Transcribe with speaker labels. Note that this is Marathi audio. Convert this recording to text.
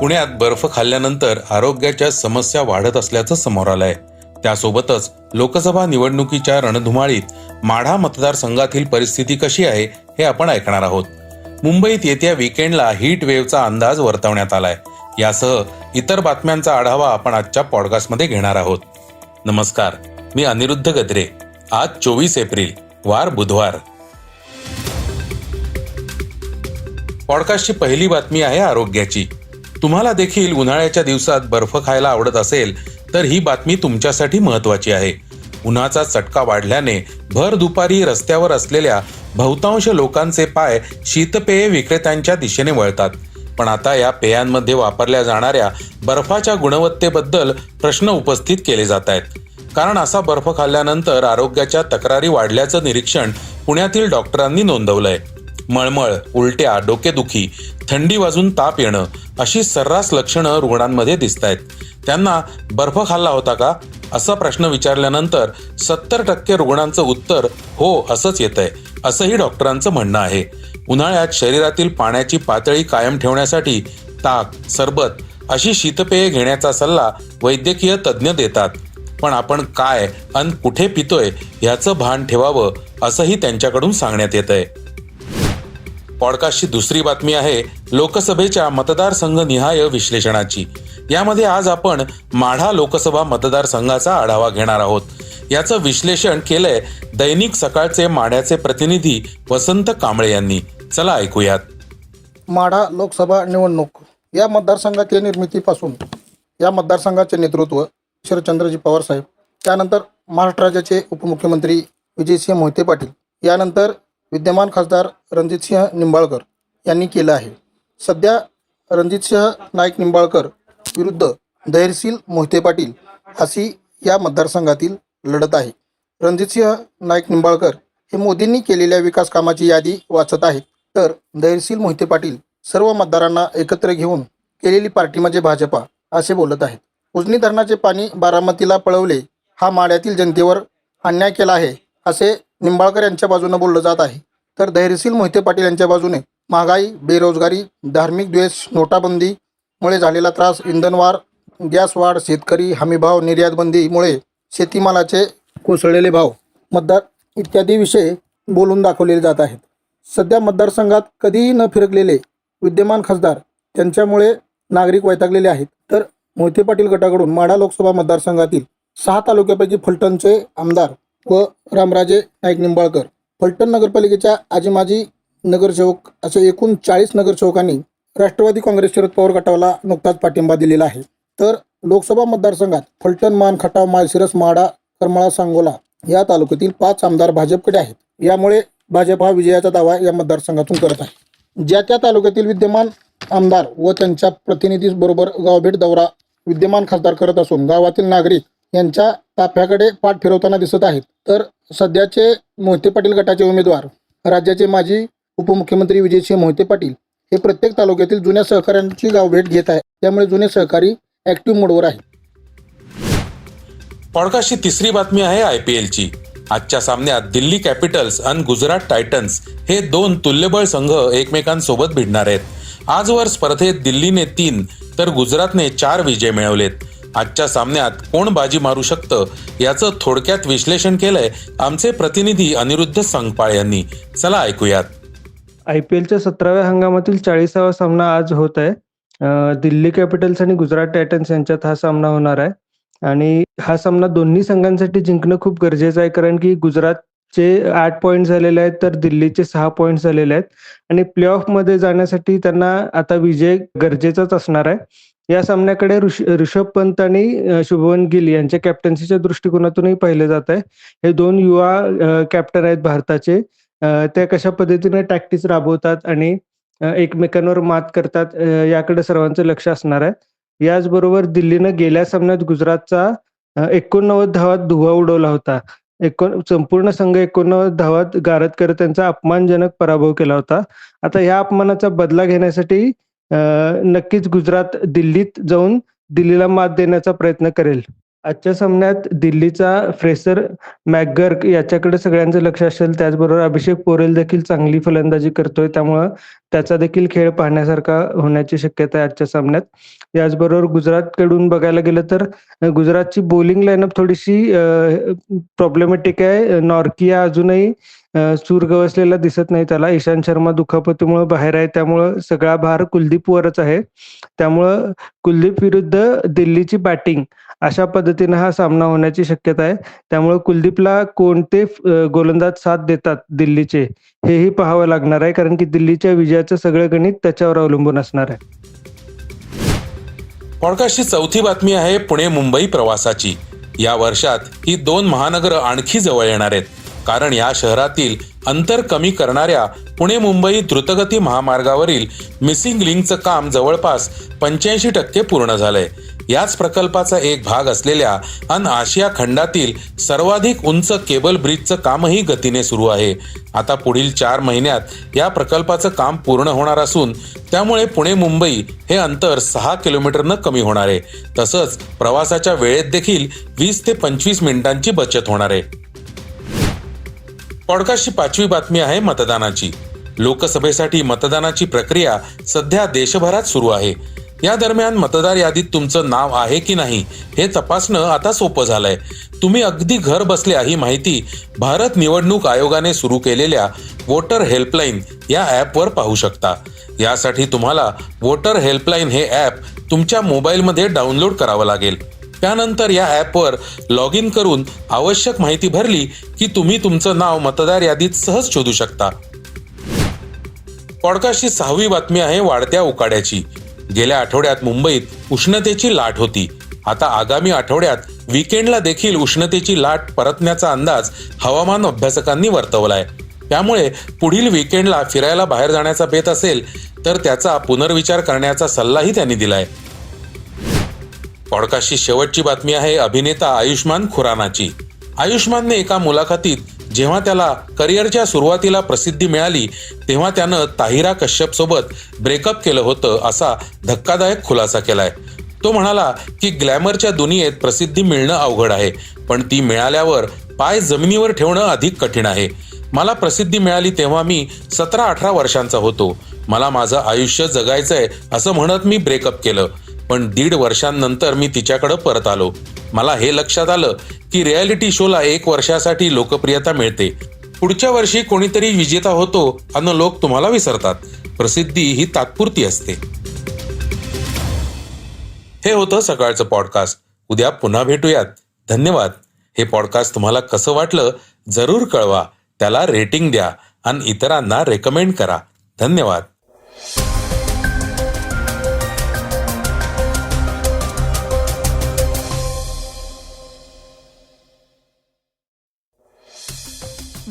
Speaker 1: पुण्यात बर्फ खाल्ल्यानंतर आरोग्याच्या समस्या वाढत असल्याचं समोर आलंय. त्यासोबतच लोकसभा निवडणुकीच्या रणधुमाळीत माढा मतदारसंघातील परिस्थिती कशी आहे हे आपण ऐकणार आहोत. मुंबईत येत्या विकेंडला हीट वेव्हचा अंदाज वर्तवण्यात आलाय. यासह इतर बातम्यांचा आढावा आपण आजच्या पॉडकास्टमध्ये घेणार आहोत. नमस्कार मी अनिरुद्ध गद्रे. आज चोवीस एप्रिल वार बुधवार. पॉडकास्टची पहिली बातमी आहे आरोग्याची. तुम्हाला देखील उन्हाळ्याच्या दिवसात बर्फ खायला आवडत असेल तर ही बातमी तुमच्यासाठी महत्वाची आहे. उन्हाचा चटका वाढल्याने भर दुपारी रस्त्यावर असलेल्या बहुतांश लोकांचे पाय शीतपेय विक्रेत्यांच्या दिशेने वळतात. पण आता या पेयांमध्ये वापरल्या जाणाऱ्या बर्फाच्या गुणवत्तेबद्दल प्रश्न उपस्थित केले जात आहेत. कारण असा बर्फ खाल्ल्यानंतर आरोग्याच्या तक्रारी वाढल्याचं निरीक्षण पुण्यातील डॉक्टरांनी नोंदवलंय. मळमळ उलट्या डोकेदुखी थंडी वाजून ताप येणं अशी सर्रास लक्षणं रुग्णांमध्ये दिसत आहेत त्यांना बर्फ खाल्ला होता का? असा प्रश्न विचारल्यानंतर सत्तर टक्के रुग्णांचं उत्तर हो असंच येत आहे असंही डॉक्टरांचं म्हणणं आहे. उन्हाळ्यात शरीरातील पाण्याची पातळी कायम ठेवण्यासाठी ताक सरबत अशी शीतपेये घेण्याचा सल्ला वैद्यकीय तज्ज्ञ देतात. पण आपण काय अन कुठे पितोय ह्याचं भान ठेवावं असंही त्यांच्याकडून सांगण्यात येत आहे पॉडकास्टची दुसरी बातमी आहे लोकसभेच्या मतदारसंघ निहाय विश्लेषणाची. यामध्ये आज आपण माढा लोकसभा मतदारसंघाचा आढावा घेणार आहोत. याचं विश्लेषण केलंय दैनिक सकाळचे माढ्याचे प्रतिनिधी वसंत कांबळे यांनी. चला ऐकूयात.
Speaker 2: माढा लोकसभा निवडणूक या मतदारसंघाच्या निर्मितीपासून या मतदारसंघाचे नेतृत्व शरदचंद्रजी पवार साहेब त्यानंतर महाराष्ट्र राज्याचे उपमुख्यमंत्री विजयसिंह मोहिते पाटील यानंतर विद्यमान खासदार रणजितसिंह निंबाळकर यांनी केलं आहे. सध्या रणजितसिंह नाईक निंबाळकर विरुद्ध धैर्यशील मोहिते पाटील अशी या मतदारसंघातील लढत आहे. रणजितसिंह नाईक निंबाळकर हे मोदींनी केलेल्या विकास कामाची यादी वाचत आहेत. तर धैर्यशील मोहिते पाटील सर्व मतदारांना एकत्र घेऊन केलेली पार्टी म्हणजे भाजपा असे बोलत आहेत. उजनी धरणाचे पाणी बारामतीला पळवले हा माड्यातील जनतेवर अन्याय केला आहे असे निंबाळकर यांच्या बाजूने बोललं जात आहे. तर धैर्यशील मोहिते पाटील यांच्या बाजूने महागाई बेरोजगारी धार्मिक द्वेष नोटाबंदीमुळे झालेला त्रास इंधनवाढ गॅस वाढ शेतकरी हमीभाव निर्यातबंदीमुळे शेतीमालाचे कोसळलेले भाव मतदार इत्यादी विषय बोलून दाखवलेले जात आहेत. सध्या मतदारसंघात कधीही न फिरकलेले विद्यमान खासदार त्यांच्यामुळे नागरिक वैतागलेले आहेत. तर मोहिते पाटील गटाकडून माढा लोकसभा मतदारसंघातील सहा तालुक्यापैकी फलटणचे आमदार व रामराजे नाईक निंबाळकर. फलटण नगरपालिकेच्या आजी माजी नगरसेवक असे एकूण चाळीस नगरसेवकांनी राष्ट्रवादी काँग्रेस शरद पवार गटाला नुकताच पाठिंबा दिलेला आहे. तर लोकसभा मतदारसंघात फलटण मान खटाव माळशिरस माडा करमाळा सांगोला या तालुक्यातील पाच आमदार भाजपकडे आहेत. यामुळे भाजप हा विजयाचा दावा या मतदारसंघातून करत आहे. ज्या त्या तालुक्यातील विद्यमान आमदार व त्यांच्या प्रतिनिधीबरोबर गावभेट दौरा विद्यमान खासदार करत असून गावातील नागरिक यांच्या ताफ्याकडे पाठ फिरवताना दिसत आहेत. तर सध्याचे मोहिते पाटील गटाचे उमेदवार राज्याचे माजी उपमुख्यमंत्री विजयसिंह मोहिते पाटील हे प्रत्येक तालुक्यातील जुन्या सहकाऱ्यांची गावभेट घेत आहे त्यामुळे जुने सहकारी ऍक्टिव्ह मोडवर आहेत.
Speaker 1: पॉडकास्टची तिसरी बातमी आहे आय पी एलची आजच्या सामन्यात दिल्ली कॅपिटल्स आणि गुजरात टायटन्स हे दोन तुल्यबळ संघ एकमेकांसोबत भिडणार आहेत. आजवर स्पर्धेत दिल्लीने तीन तर गुजरातने चार विजय मिळवलेत. आजच्या सामन्यात कोण बाजी मारू शकतं याचं थोडक्यात विश्लेषण केलंय आमचे प्रतिनिधी अनिरुद्ध संगपाळ यांनी. चला ऐकूयात.
Speaker 3: आय पी एलच्या सतराव्या हंगामातील चाळीसावा सामना आज होत आहे. दिल्ली कॅपिटल्स आणि गुजरात टायटन्स यांच्यात हा सामना होणार आहे. आणि हा सामना दोन्ही संघांसाठी जिंकणं खूप गरजेचं आहे कारण की गुजरातचे आठ पॉईंट झालेले आहेत तर दिल्लीचे सहा पॉईंट झालेले आहेत. आणि प्ले ऑफमध्ये जाण्यासाठी त्यांना आता विजय गरजेचाच असणार आहे. या सामन्याकडे ऋषभ पंत आणि शुभवन गिल यांच्या कॅप्टन्सीच्या दृष्टिकोनातूनही पाहिलं जात आहे. हे दोन युवा कॅप्टन आहेत भारताचे. ते कशा पद्धतीने टॅक्टिस राबवतात आणि एकमेकांवर मात करतात याकडे सर्वांचं लक्ष असणार आहे. याचबरोबर दिल्लीनं गेल्या सामन्यात गुजरातचा एकोणनव्वद धावात धुवा उडवला होता. एकोण संपूर्ण संघ एकोणनव्वद धावात गारद करत त्यांचा अपमानजनक पराभव केला होता. आता या अपमानाचा बदला घेण्यासाठी नक्कीच गुजरात दिल्लीत जाऊन दिल्लीला मात देण्याचा प्रयत्न करेल. आजच्या सामन्यात दिल्लीचा फ्रेसर मॅकगर्क याच्याकडे सगळ्यांचं लक्ष असेल त्याचबरोबर अभिषेक पोरेल देखील चांगली फलंदाजी करतोय. त्यामुळं त्याचा देखील खेळ पाहण्यासारखा होण्याची शक्यता आहे आजच्या सामन्यात. याचबरोबर गुजरातकडून बघायला गेलं तर गुजरातची बॉलिंग लाईनअप थोडीशी प्रॉब्लेमॅटिक आहे. नॉर्किया अजूनही सूर गवसलेला दिसत नाही त्याला. इशांत शर्मा दुखापतीमुळे बाहेर आहे. त्यामुळं सगळा भार कुलदीपवरच आहे. त्यामुळं कुलदीप विरुद्ध दिल्लीची बॅटिंग अशा पद्धतीनं हा सामना होण्याची शक्यता आहे. त्यामुळे कुलदीपला कोणते गोलंदाज साथ देतात दिल्लीचे हेही पाहावं लागणार आहे. कारण की दिल्लीच्या विजयाचं सगळं गणित त्याच्यावर अवलंबून असणार आहे.
Speaker 1: पॉडकास्टची चौथी बातमी आहे पुणे मुंबई प्रवासाची. या वर्षात ही दोन महानगर आणखी जवळ येणार आहेत. कारण या शहरातील अंतर कमी करणाऱ्या पुणे मुंबई द्रुतगती महामार्गावरील मिसिंग लिंकचं काम जवळपास पंच्याऐंशी टक्के पूर्ण झालंय. याच प्रकल्पाचा एक भाग असलेल्या अन आशिया खंडातील सर्वाधिक उंच केबल ब्रिजचं कामही गतीने सुरू आहे. आता पुढील चार महिन्यात या प्रकल्पाचं काम पूर्ण होणार असून त्यामुळे पुणे मुंबई हे अंतर सहा किलोमीटरनं कमी होणार आहे. तसंच प्रवासाच्या वेळेत देखील वीस ते पंचवीस मिनिटांची बचत होणार आहे. पॉडकास्टची पाचवी बातमी आहे मतदानाची. लोकसभेसाठी मतदानाची प्रक्रिया सध्या देशभरात सुरू आहे. या दरम्यान मतदार यादीत तुमचं नाव आहे की नाही हे तपासणं आता सोपं झालंय. तुम्ही अगदी घर बसल्या ही माहिती भारत निवडणूक आयोगाने सुरू केलेल्या वोटर हेल्पलाईन या ॲपवर पाहू शकता. यासाठी तुम्हाला वोटर हेल्पलाईन हे ॲप तुमच्या मोबाईलमध्ये डाउनलोड करावं लागेल. त्यानंतर या ॲपवर लॉग इन करून आवश्यक माहिती भरली की तुम्ही तुमचं नाव मतदार यादीत सहज शोधू शकता. पॉडकास्टची सहावी बातमी आहे वाढत्या उकाड्याची. गेल्या आठवड्यात मुंबईत उष्णतेची लाट होती. आता आगामी आठवड्यात विकेंडला देखील उष्णतेची लाट परतण्याचा अंदाज हवामान अभ्यासकांनी वर्तवलाय. त्यामुळे पुढील विकेंडला फिरायला बाहेर जाण्याचा बेत असेल तर त्याचा पुनर्विचार करण्याचा सल्लाही त्यांनी दिलाय. पॉडकास्टची शेवटची बातमी आहे अभिनेता आयुष्मान खुरानाची. आयुष्मानने एका मुलाखतीत जेव्हा त्याला करिअरच्या सुरुवातीला प्रसिद्धी मिळाली तेव्हा त्यानं ताहिरा कश्यप सोबत ब्रेकअप केलं होतं असा धक्कादायक खुलासा केलाय. तो म्हणाला की ग्लॅमरच्या दुनियेत प्रसिद्धी मिळणं अवघड आहे पण ती मिळाल्यावर पाय जमिनीवर ठेवणं अधिक कठीण आहे. मला प्रसिद्धी मिळाली तेव्हा मी सतरा अठरा वर्षांचा होतो. मला माझं आयुष्य जगायचंय असं म्हणत मी ब्रेकअप केलं. पण दीड वर्षांनंतर मी तिच्याकडे परत आलो. मला हे लक्षात आलं की रियालिटी शोला एक वर्षासाठी लोकप्रियता मिळते. पुढच्या वर्षी कोणीतरी विजेता होतो अन लोक तुम्हाला विसरतात. प्रसिद्धी ही तात्पुरती असते. हे होतं सकाळचं पॉडकास्ट. उद्या पुन्हा भेटूयात. धन्यवाद. हे पॉडकास्ट तुम्हाला कसं वाटलं जरूर कळवा. त्याला रेटिंग द्या आणि इतरांना रेकमेंड करा. धन्यवाद.